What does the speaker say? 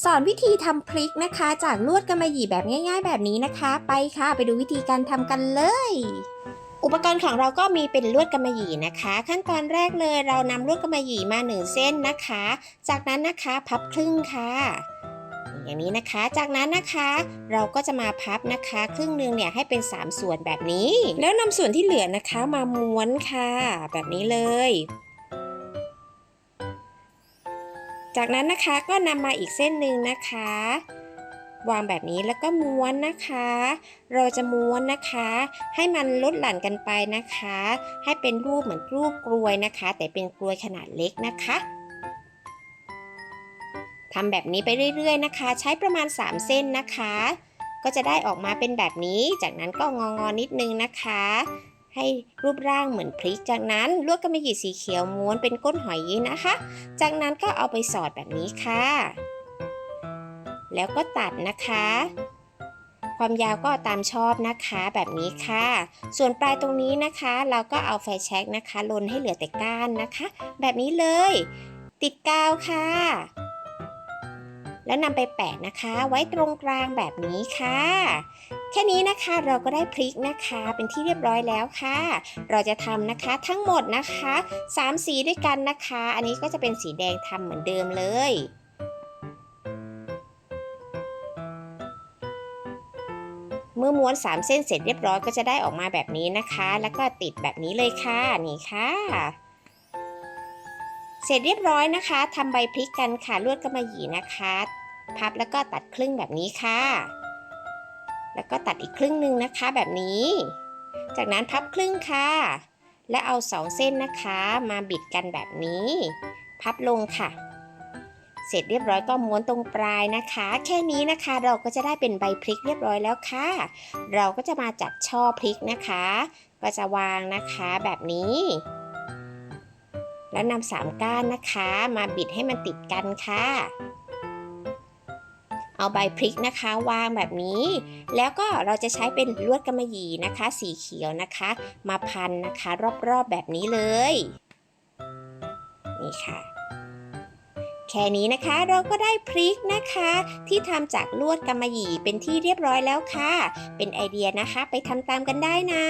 สอนวิธีทำพริกนะคะ จากลวดกำมะหยี่แบบง่าย ๆ แบบนี้นะคะ ไปค่ะไปดูวิธีการทำกันเลย อุปกรณ์ของเราก็มีเป็นลวดกำมะหยี่นะคะ ขั้นตอนแรกเลยเรานำลวดกำมะหยี่มาหนึ่งเส้นนะคะ จากนั้นนะคะพับครึ่งค่ะ อย่างนี้นะคะ จากนั้นนะคะ เราก็จะมาพับนะคะ ครึ่งหนึ่งเนี่ยให้เป็น 3 ส่วนแบบนี้ แล้วนำส่วนที่เหลือนะคะมาม้วนค่ะ แบบนี้เลย จากนั้นนะคะก็นำมาอีกเส้นหนึ่งนะคะ วางแบบนี้แล้วก็ม้วนนะคะ เราจะม้วนนะคะ ให้มันลดหลั่นกันไปนะคะ ให้เป็นรูปเหมือนรูปกลวยนะคะ แต่เป็นกลวยขนาดเล็กนะคะทำแบบนี้ไปเรื่อยๆนะคะ ใช้ประมาณ 3 เส้นนะคะ ก็จะได้ออกมาเป็นแบบนี้ จากนั้นก็งองๆนิดนึงนะคะ ให้รูปร่างเหมือนพริก จากนั้นลวกกำมะหยี่สีเขียวม้วนเป็นก้นหอยยีนะคะ จากนั้นก็เอาไปสอดแบบนี้ค่ะ แล้วก็ตัดนะคะ ความยาวก็ตามชอบนะคะแบบนี้ค่ะ ส่วนปลายตรงนี้นะคะ เราก็เอาไฟแช็กนะคะลนให้เหลือแต่ก้านนะคะ แบบนี้เลย ติดกาวค่ะ แล้วนำไปแปะนะคะ ไว้ตรงกลางแบบนี้ค่ะ แค่นี้นะคะเราก็ได้พริกนะคะ เป็นที่เรียบร้อยแล้วค่ะ เราจะทำนะคะทั้งหมดนะคะ 3 สีด้วยกันนะคะ อันนี้ก็จะเป็นสีแดงทำเหมือนเดิมเลยเมื่อม้วน 3 เส้นเสร็จเรียบร้อยก็จะได้ออกมาแบบนี้นะคะ แล้วก็ติดแบบนี้เลยค่ะ นี่ค่ะ เสร็จเรียบร้อยนะคะทำใบพริกกันค่ะลวดกำมะหยี่นะคะ พับแล้วก็ตัดครึ่งแบบนี้ค่ะ แล้วก็ตัดอีกครึ่งหนึ่งนะคะแบบนี้ จากนั้นพับครึ่งค่ะ และเอาสองเส้นนะคะมาบิดกันแบบนี้ พับลงค่ะ เสร็จเรียบร้อยก็ม้วนตรงปลายนะคะ แค่นี้นะคะเราก็จะได้เป็นใบพริกเรียบร้อยแล้วค่ะ เราก็จะมาจัดช่อพริกนะคะ ก็จะวางนะคะแบบนี้ แล้วนำสามก้านนะคะ มาบิดให้มันติดกันค่ะ เอาใบพริกนะคะ วางแบบนี้ แล้วก็เราจะใช้เป็นลวดกำมะหยี่นะคะ สีเขียวนะคะ มาพันนะคะ รอบๆแบบนี้เลย นี่ค่ะแค่นี้นะคะเราก็ได้พริกนะคะ ที่ทำจากลวดกำมะหยี่เป็นที่เรียบร้อยแล้วค่ะ เป็นไอเดียนะคะ ไปทำตามกันได้นะ